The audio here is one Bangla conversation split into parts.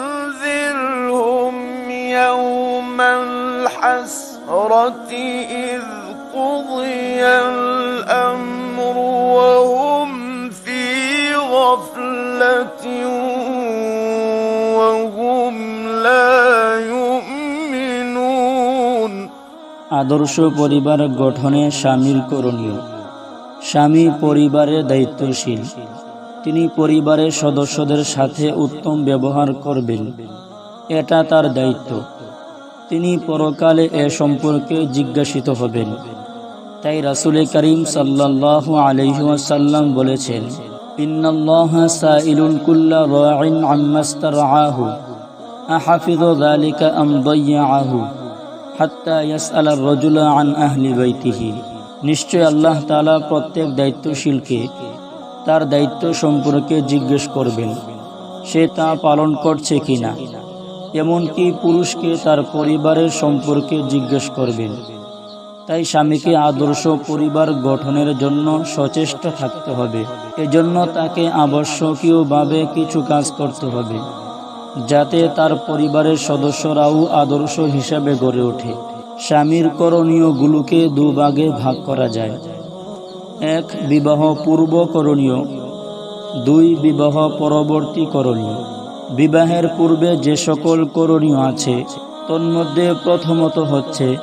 وأنذرهم يوم الحسرة إذ قضي الأمر وهم في غفلة وهم لا يؤمنون আদর্শ পরিবার গঠনে স্বামীর করণীয় স্বামী পরিবারের দায়িত্বশীল তিনি পরিবারের সদস্যদের সাথে উত্তম ব্যবহার করবেন। এটা তার দায়িত্ব। তিনি পরকালে এ সম্পর্কে জিজ্ঞাসিত হবেন। তাই রাসুল করিম সাল্লাহ আলহিহাসাল্লাম বলেছেন, ইন্নাল্লাহ আম্মাস্তার আহলি বাইতিহি। নিশ্চয় আল্লাহ তাআলা প্রত্যেক দায়িত্বশীলকে তার দায়িত্ব সম্পর্কে জিজ্ঞেস করবেন, সে তা পালন করছে কিনা। এমনকি পুরুষকে তার পরিবারের সম্পর্কে জিজ্ঞেস করবেন। তাই স্বামীকে আদর্শ পরিবার গঠনের জন্য সচেষ্ট থাকতে হবে। এজন্য তাকে আবশ্যকীয়ভাবে কিছু কাজ করতে হবে, যাতে তার পরিবারের সদস্যরাও আদর্শ হিসাবে গড়ে ওঠে। স্বামীর করণীয়গুলোকে দুভাগে ভাগ করা যায়। এক বিবাহ পূর্ব করণীয় দুই বিবাহ পরবর্তী করণীয় বিবাহের পূর্বে যে সকল করণীয় আছে, তন্মধ্যে প্রথমত হচ্ছে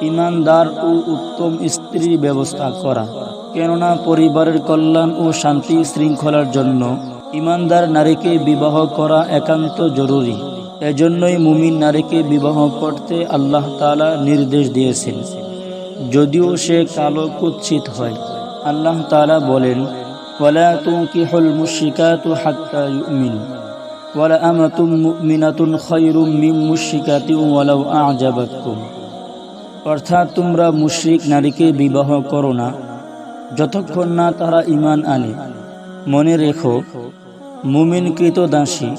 ইমানদার ও উত্তম স্ত্রীর ব্যবস্থা করা। কেননা পরিবারের কল্যাণ ও শান্তি শৃঙ্খলার জন্য ইমানদার নারীকে বিবাহ করা একান্ত জরুরি। এজন্যই মুমিন নারীকে বিবাহ করতে আল্লাহ তালা নির্দেশ দিয়েছেন। যদিও সে কালো কুচ্ছিত হয়। আল্লাহ তালা বলেন, ওয়ালা তুকিহুল মুশরিকাতু হাত্তা ইউমিনু। ওয়ালা আমাতুম মুমিনাতুন খায়রুম মিন মুশরিকাতিন ওয়ালাউ আ'জাবাতকুম। অর্থাৎ তোমরা মুশরিক নারীকে বিবাহ করো না, যতক্ষণ না তারা ইমান আনে। মনে রেখো, মুমিনকৃত দাসী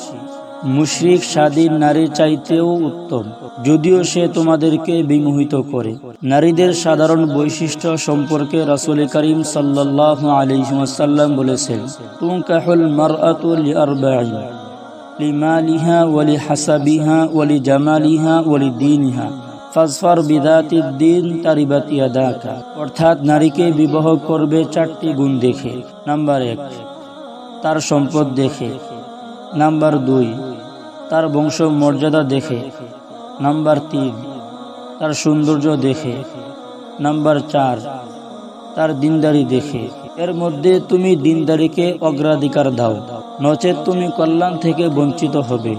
মুশরিক স্বাধীন নারীর চাইতেও উত্তম। যদিও সে তোমাদেরকে বিমোহিত করে। নারীদের সাধারণ বৈশিষ্ট্য সম্পর্কে রাসুল করিম সাল্লাহ আলিহাসাল্লাম বলেছেন তুমকাহুল মারআতুল আরবাঈন লিমালিহা ওয়ালি হাসাবিহা ওয়ালি জামালিহা ওয়ালি দিনহা ফাজফার বিদাতি দিন তারিবাত ইয়াদাকা। অর্থাৎ নারীকে বিবাহ করবে চারটি গুণ দেখে। নাম্বার এক, তার সম্পদ দেখে। নাম্বার দুই তার বংশ মর্যাদা দেখে। নাম্বার তিন, তার সৌন্দর্য দেখে। নাম্বার চার, তার দিনদারি দেখে। এর মধ্যে তুমি দিনদারিকে অগ্রাধিকার দাও, নচেত তুমি কল্যাণ থেকে বঞ্চিত হবে।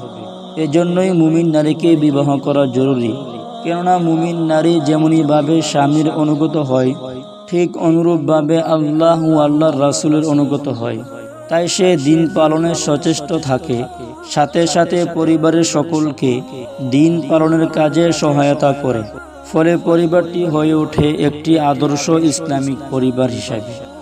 এজন্যই মুমিন নারীকে বিবাহ করা জরুরি। কেননা মুমিন নারী যেমনইভাবে স্বামীর অনুগত হয়, ঠিক অনুরূপভাবে আল্লাহ ও আল্লাহর রাসুলের অনুগত হয়। তাই সে দিন পালনে সচেষ্ট থাকে। সাথে সাথে পরিবারের সকলকে দিন পালনের কাজে সহায়তা করে। ফলে পরিবারটি হয়ে ওঠে একটি আদর্শ ইসলামিক পরিবার হিসাবে।